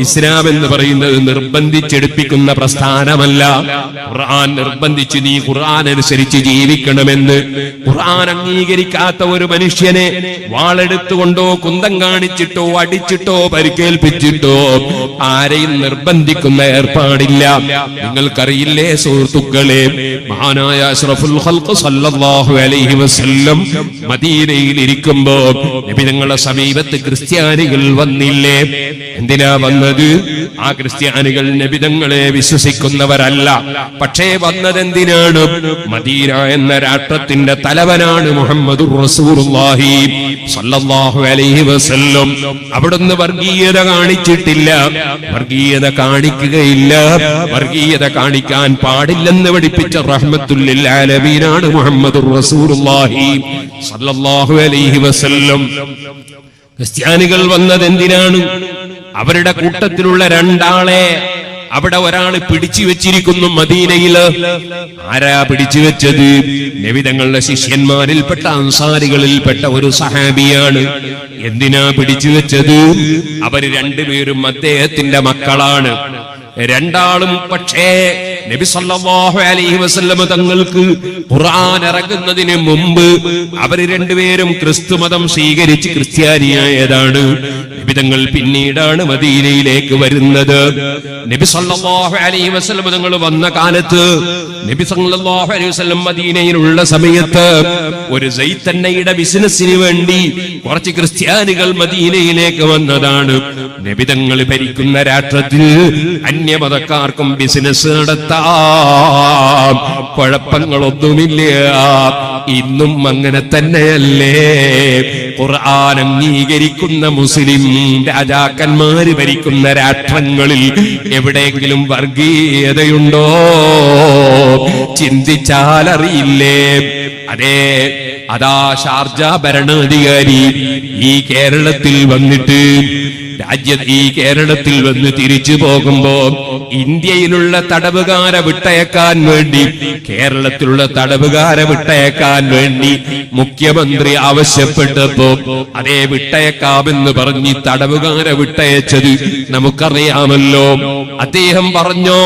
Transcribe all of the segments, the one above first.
ഇസ്ലാം എന്ന് പറയുന്നത് നിർബന്ധിച്ചെടുപ്പിക്കുന്ന പ്രസ്ഥാനമല്ല. ഖുർആൻ നിർബന്ധിച്ച് നീ ഖുർആൻ അനുസരിച്ച് ജീവിക്കണമെന്ന് ഖുർആൻ അംഗീകരിക്കാത്ത ഒരു മനുഷ്യനെ വാളെടുത്തുകൊണ്ടോ കുന്തം കാണിച്ചിട്ടോ അടിച്ചിട്ടോ പരിക്കേൽപ്പിച്ചിട്ടോ ആരെയും നിർബന്ധിക്കുന്ന ഏർപ്പാടില്ല. നിങ്ങൾക്കറിയില്ലേ സുഹൃത്തുക്കളെ മഹാനായ അഷ്റഫുൽ ഖൽഖ് സല്ലല്ലാഹു അലൈഹി വസല്ലം മദീനയിൽ ഇരിക്കുമ്പോൾ നബി തങ്ങളുടെ സമീപത്ത് ക്രിസ്ത്യാനികൾ വന്നില്ലേ? എന്തിനാ വന്നത്? ആ ക്രിസ്ത്യാനികൾ നബിതങ്ങളെ വിശ്വസിക്കുന്നവരല്ല. പക്ഷേ വന്നതെന്തിനാണ്? മദീന എന്ന രാഷ്ട്രത്തിന്റെ തലവനാണ് മുഹമ്മദ് അവിടുന്ന് വർഗീയത കാണിച്ചിട്ടില്ല. വർഗീയത കാണിക്കുകയില്ല. വർഗീയത കാണിക്കാൻ പാടില്ലെന്ന് പഠിപ്പിച്ച റഹ്മത്തുല്ലിൽ ആലമീനാണ് മുഹമ്മദ് ക്രിസ്ത്യാനികൾ വന്നത് എന്തിനാണ് അവരുടെ കൂട്ടത്തിലുള്ള രണ്ടാളെ അവിടെ ഒരാൾ പിടിച്ചു വെച്ചിരിക്കുന്നു മദീനയിൽ. ആരാ പിടിച്ചു വെച്ചത്? നബിതങ്ങളുടെ ശിഷ്യന്മാരിൽപ്പെട്ട അൻസാരികളിൽപ്പെട്ട ഒരു സഹാബിയാണ്. എന്തിനാ പിടിച്ചു വെച്ചത്? അവർ രണ്ടുപേരും അദ്ദേഹത്തിന്റെ മക്കളാണ്. രണ്ടാളും പക്ഷേ നബി സല്ലല്ലാഹു അലൈഹി വസല്ലം തങ്ങൾക്ക് ഖുർആൻ ഇറങ്ങുന്നതിന് മുമ്പ് അവർ രണ്ടുപേരും ക്രിസ്തു മതം സ്വീകരിച്ച് ക്രിസ്ത്യാനിയായതാണ്. നബി തങ്ങൾ പിന്നീടാണ് മദീനയിലേക്ക് വരുന്നത്. നബി സല്ലല്ലാഹു അലൈഹി വസല്ലമ തങ്ങൾ വന്ന കാലത്ത് നബി സല്ലല്ലാഹു അലൈഹി വസല്ലം മദീനയിലുള്ള സമയത്ത് ഒരു സൈത്തന്നയുടെ ബിസിനസ്സിന് വേണ്ടി കുറച്ച് ക്രിസ്ത്യാനികൾ മദീനയിലേക്ക് വന്നതാണ്. നബിതങ്ങൾ ഭരിക്കുന്ന രാഷ്ട്രത്തിൽ അന്യമതക്കാർക്കും ബിസിനസ് നടത്താം. കുഴപ്പങ്ങളൊന്നുമില്ല. ഇന്നും അങ്ങനെ തന്നെയല്ലേ. ഖുർആൻ അംഗീകരിക്കുന്ന മുസ്ലിം രാജാക്കന്മാര് ഭരിക്കുന്ന രാഷ്ട്രങ്ങളിൽ എവിടെയെങ്കിലും വർഗീയതയുണ്ടോ? ചിന്തിച്ചാൽ അറിയില്ലേ അതെ അതാ ഷാർജ ഭരണാധികാരി ഈ കേരളത്തിൽ വന്നിട്ട് രാജ്യ ഈ കേരളത്തിൽ വന്ന് തിരിച്ചു പോകുമ്പോ ഇന്ത്യയിലുള്ള തടവുകാരെ വിട്ടയക്കാൻ വേണ്ടി കേരളത്തിലുള്ള തടവുകാരെ വിട്ടയക്കാൻ വേണ്ടി മുഖ്യമന്ത്രി ആവശ്യപ്പെട്ടപ്പോ അതേ വിട്ടയക്കാമെന്ന് പറഞ്ഞ് തടവുകാരെ വിട്ടയച്ചത് നമുക്കറിയാമല്ലോ. അദ്ദേഹം പറഞ്ഞോ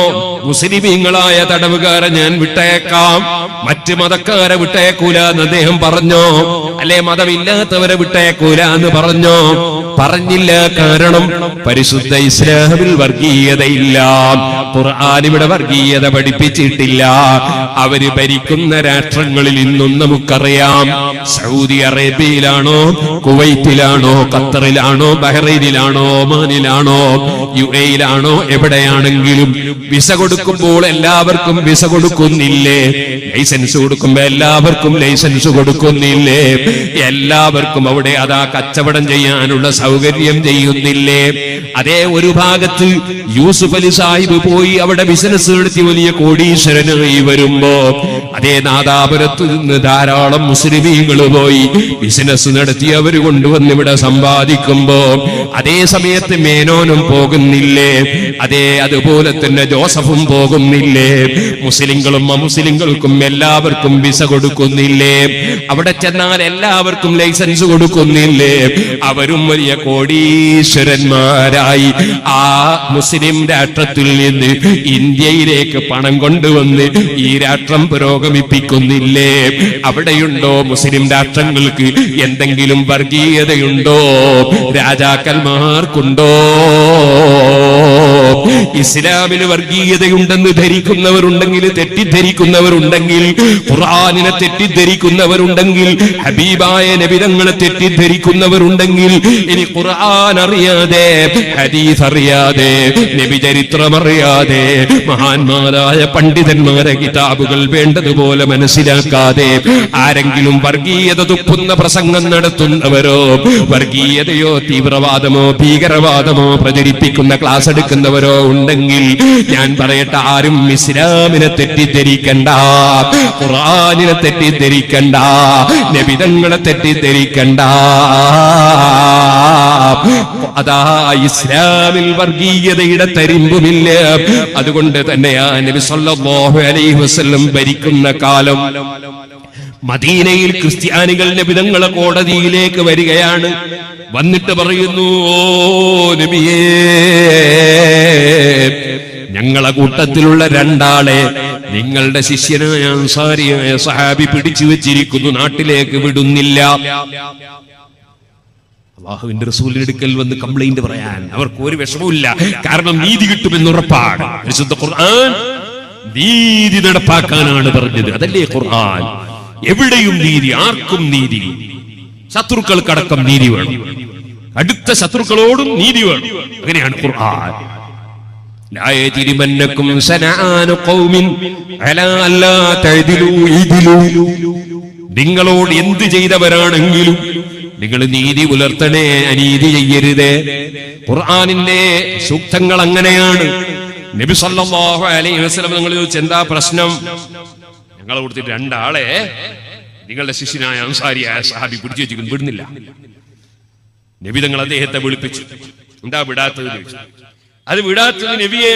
മുസ്ലിമീങ്ങളായ തടവുകാരെ ഞാൻ വിട്ടയക്കാം മറ്റ് മതക്കാരെ വിട്ടയക്കൂല എന്ന് അദ്ദേഹം പറഞ്ഞോ അല്ലെ മതമില്ലാത്തവരെ വിട്ടയക്കൂല എന്ന് പറഞ്ഞോ? പറഞ്ഞില്ല കാരണം പരിശുദ്ധ ഇസ്ലാമിൽ വർഗീയതയില്ല. ഖുർആൻ വർഗീയത പഠിപ്പിച്ചിട്ടില്ല. അവർ ഭരിക്കുന്ന രാഷ്ട്രങ്ങളിൽ ഇന്നും നമുക്കറിയാം. സൗദി അറേബ്യയിലാണോ കുവൈറ്റിലാണോ ഖത്തറിലാണോ ബഹ്റൈനിലാണോ ഒമാനിലാണോ യു എയിലാണോ എവിടെയാണെങ്കിലും വിസ കൊടുക്കുമ്പോൾ എല്ലാവർക്കും വിസ കൊടുക്കുന്നില്ലേ? ലൈസൻസ് കൊടുക്കുമ്പോ എല്ലാവർക്കും ലൈസൻസ് കൊടുക്കുന്നില്ലേ? എല്ലാവർക്കും അവിടെ അതാ കച്ചവടം ചെയ്യാനുള്ള സൗകര്യം ചെയ്യുന്നില്ലേ? അതേ ഒരു ഭാഗത്ത് യൂസുഫ് അലി സാഹിബ് പോയി അവിടെ ബിസിനസ് നടത്തി വലിയ കോടീശ്വരനായി വരുമ്പോ അതേ നാദാപുരത്ത് നിന്ന് ധാരാളം മുസ്ലിമീങ്ങൾ പോയി ബിസിനസ് നടത്തി അവർ കൊണ്ടുവന്ന് ഇവിടെ സമ്പാദിക്കുമ്പോ അതേ സമയത്ത് മേനോനും പോകുന്നില്ലേ? അതേ അതുപോലെ തന്നെ ജോസഫും പോകുന്നില്ലേ? മുസ്ലിങ്ങളും അമുസ്ലിങ്ങൾക്കും എല്ലാവർക്കും വിസ കൊടുക്കുന്നില്ലേ? അവിടെ ചെന്നാൽ എല്ലാവർക്കും ലൈസൻസ് കൊടുക്കുന്നില്ലേ? അവരും വലിയ കോടീശ്വരന്മാരായി. ആ മുസ്ലിം രാഷ്ട്രത്തിൽ നിന്ന് ഇന്ത്യയിലേക്ക് പണം കൊണ്ടുവന്ന് ഈ രാഷ്ട്രം പുരോഗമിപ്പിക്കുന്നില്ലേ? അവിടെയുണ്ടോ മുസ്ലിം രാഷ്ട്രങ്ങൾക്ക് എന്തെങ്കിലും വർഗീയതയുണ്ടോ? രാജാക്കന്മാർക്കുണ്ടോ ഇസ്ലാമിന് വർഗീയതയുണ്ടെന്ന് ധരിക്കുന്നവരുണ്ടെങ്കിൽ തെറ്റിദ്ധരിക്കുന്നവരുണ്ടെങ്കിൽ ഖുർആാനിനെ തെറ്റിദ്ധരിക്കുന്നവരുണ്ടെങ്കിൽ ഹബീബായ നബിതങ്ങളെ തെറ്റിദ്ധരിക്കുന്നവരുണ്ടെങ്കിൽ ഇനി ഖുർആൻ അറിയാതെ ഹദീസ് അറിയാതെ നബി ചരിത്രം അറിയാതെ മഹാന്മാരായ പണ്ഡിതന്മാരെ കിതാബുകൾ വേണ്ടതുപോലെ മനസ്സിലാക്കാതെ ആരെങ്കിലും വർഗീയത തുപ്പുന്ന പ്രസംഗം നടത്തുന്നവരോ വർഗീയതയോ തീവ്രവാദമോ ഭീകരവാദമോ പ്രചരിപ്പിക്കുന്ന ക്ലാസ് എടുക്കുന്നവരോ ഉണ്ടെങ്കിൽ ഞാൻ പറയട്ടെ ആരും ഇസ്ലാമിനെ തെറ്റിദ്ധരിക്കണ്ട ഖുറാനിനെ തെറ്റിദ്ധരിക്കണ്ട നബിതങ്ങളെ തെറ്റിദ്ധരിക്കണ്ട. അതാ ഇസ്ലാമിൽ വർഗീയതയുടെ തരിമ്പുമില്ല. അതുകൊണ്ട് തന്നെയാ നബി സല്ലല്ലാഹു അലൈഹി വസല്ലം ഭരിക്കുന്ന കാലം. മദീനയിൽ ക്രിസ്ത്യാനികൾ നബിതങ്ങളെ കോടതിയിലേക്ക് വരികയാണ്. വന്നിട്ട് പറയുന്നു ഓ നബിയേ ഞങ്ങളെ കൂട്ടത്തിലുള്ള രണ്ടാളെ നിങ്ങളുടെ ശിഷ്യനായ അൻസാരിയായ സഹാബി പിടിച്ചു വെച്ചിരിക്കുന്നു നാട്ടിലേക്ക് വിടുന്നില്ല. അള്ളാഹുവിന്റെ റസൂലിനെടുക്കൽ വന്ന് കംപ്ലൈന്റ് പറയാൻ അവർക്ക് ഒരു വിഷമവുമില്ല. കാരണം നീതി കിട്ടുമെന്ന് ഉറപ്പാണ്. വിശുദ്ധ ഖുർആൻ നീതി നടപ്പാക്കാനാണ് പറഞ്ഞത്. അതല്ലേ ഖുർആൻ? എവിടെയും നീതി ആർക്കും നീതി ശത്രുക്കൾക്കടക്കം നീതി വേണം അടുത്ത ശത്രുക്കളോടും നീതി വേണം അങ്ങനെയാണ് ഖുർആൻ لا يجرمنكم سنآن قوم على ألا تعدلوا اعدلوا. നിങ്ങളോട് എന്ത് ചെയ്തവരാണെങ്കിലും നിങ്ങൾ നീതി പുലർത്തണേ അനീതി ചെയ്യരുത് ഖുർആനിന്റെ സൂക്തങ്ങൾ അങ്ങനെയാണ് നബി സല്ലല്ലാഹു അലൈഹി വസല്ലം നിങ്ങൾ ചോദിച്ചു എന്താ പ്രശ്നം ഞങ്ങളെ കൊടുത്തിട്ട് രണ്ടാളെ നിങ്ങളുടെ ശിഷ്യനായ അൻസാരിയായ സഹാബി പിടിച്ചു വെച്ചിരിക്കുന്നു വിടുന്നില്ല. നബി തങ്ങൾ അദ്ദേഹത്തെ വിളിപ്പിച്ചു. എന്താ വിടാത്തത്. അത് വിടാത്തത് നബിയെ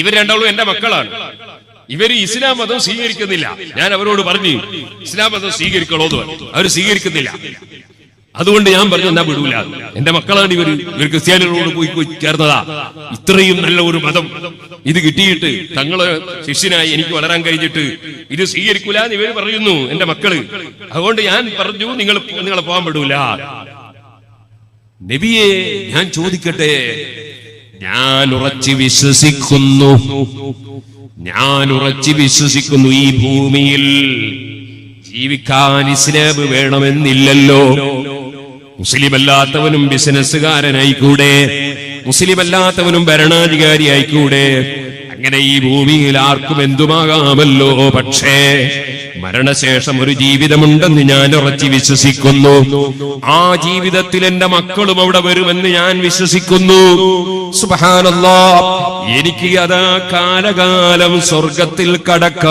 ഇവർ രണ്ടാളും എന്റെ മക്കളാണ്. ഇവർ ഇസ്ലാം മതം സ്വീകരിക്കുന്നില്ല. ഞാൻ അവരോട് പറഞ്ഞു ഇസ്ലാം മതം സ്വീകരിക്കണോ എന്ന് അവർ സ്വീകരിക്കുന്നില്ല. അതുകൊണ്ട് ഞാൻ പറഞ്ഞു എന്നാ വിടൂല. എന്റെ മക്കളാണ് ഇവർ ഇവർ ക്രിസ്ത്യാനികളോട് പോയി ചേർന്നതാ. ഇത്രയും നല്ല ഒരു മതം ഇത് കിട്ടിയിട്ട് തങ്ങളെ ശിഷ്യനായി എനിക്ക് വളരാൻ കഴിഞ്ഞിട്ട് ഇത് സ്വീകരിക്കൂല എന്ന് ഇവർ പറയുന്നു എന്റെ മക്കൾ. അതുകൊണ്ട് ഞാൻ പറഞ്ഞു നിങ്ങൾ നിങ്ങളെ പോകാൻ വിടൂല. നബിയെ ഞാൻ ചോദിക്കട്ടെ? ഞാൻ ഉറച്ചു വിശ്വസിക്കുന്നു. ഞാൻ ഉറച്ചു വിശ്വസിക്കുന്നു ഈ ഭൂമിയിൽ. ജീവിക്കാൻ ഇസ്ലാം വേണമെന്നില്ലല്ലോ. മുസ്ലിം അല്ലാത്തവനും ബിസിനസ്സുകാരനായിക്കൂടെ മുസ്ലിം അല്ലാത്തവനും ഭരണാധികാരി ആയിക്കൂടെ അങ്ങനെ ഈ ഭൂമിയിൽ ആർക്കും എന്തുമാകാമല്ലോ പക്ഷേ മരണശേഷം ഒരു ജീവിതമുണ്ടെന്ന് ഞാൻ ഉറച്ചു വിശ്വസിക്കുന്നു. ആ ജീവിതത്തിൽ എന്റെ മക്കളും അവിടെ വരുമെന്ന് ഞാൻ വിശ്വസിക്കുന്നു. എനിക്ക് അതാ കാലകാലം സ്വർഗത്തിൽ കടക്കാൻ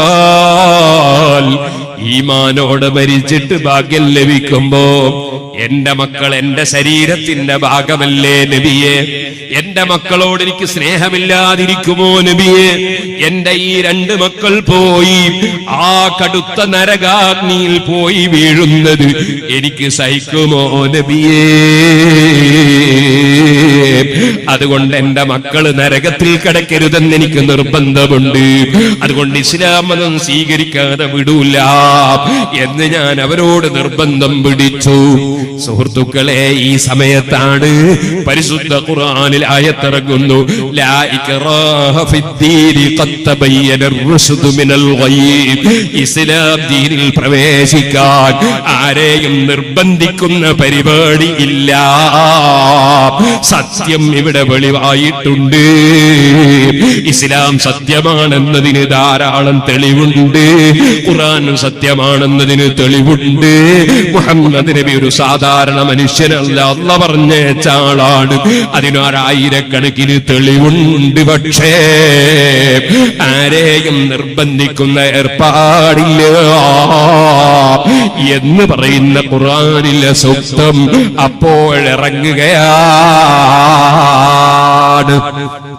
ഈമാനോട് മരിച്ചിട്ട് ഭാഗ്യം ലഭിക്കുമ്പോ എന്റെ മക്കൾ എന്റെ ശരീരത്തിന്റെ ഭാഗമല്ലേ നബിയെ? എന്റെ മക്കളോട് എനിക്ക് സ്നേഹമില്ലാതിരിക്കുമോ നബിയെ? എന്റെ ഈ രണ്ട് മക്കൾ പോയി ആ കടുത്ത നരകാഗ്നിയിൽ പോയി വീഴുന്നത് എനിക്ക് സഹിക്കുമോ നബിയേ? അതുകൊണ്ട് എന്റെ മക്കൾ നരകത്തിൽ കിടക്കരുതെന്ന് എനിക്ക് നിർബന്ധമുണ്ട്. അതുകൊണ്ട് ഇസ്ലാമതം സ്വീകരിക്കാതെ വിടൂല എന്ന് ഞാൻ അവരോട് നിർബന്ധം പിടിച്ചു. സുഹൃത്തുക്കളെ ഈ സമയത്താണ് പരിശുദ്ധ ഖുർആനിൽ ആയത്തിറങ്ങുന്നു. ഇസ്ലാം ദീനിൽ പ്രവേശിക്കാൻ ആരെയും നിർബന്ധിക്കുന്ന പരിപാടി ഇല്ല. സത്യം ഇവിടെ വെളിവായിട്ടുണ്ട്. ഇസ്ലാം സത്യമാണെന്നതിന് ധാരാളം തെളിവുണ്ട്. ഖുർആൻ സത്യമാണെന്നതിന് തെളിവുണ്ട്. മുഹമ്മദ് നബി ഒരു സാധാരണ മനുഷ്യനല്ല അല്ല പറഞ്ഞ ചാളാണ് അതിനൊരായിരക്കണക്കിന് തെളിവുണ്ട്. പക്ഷേ ആരെയും നിർബന്ധിക്കുന്ന ഏർപ്പാടില്ല. എന്ന് പറയുന്ന ഖുർആനിലെ സൂക്തം അപ്പോഴിറങ്ങുകയാണ്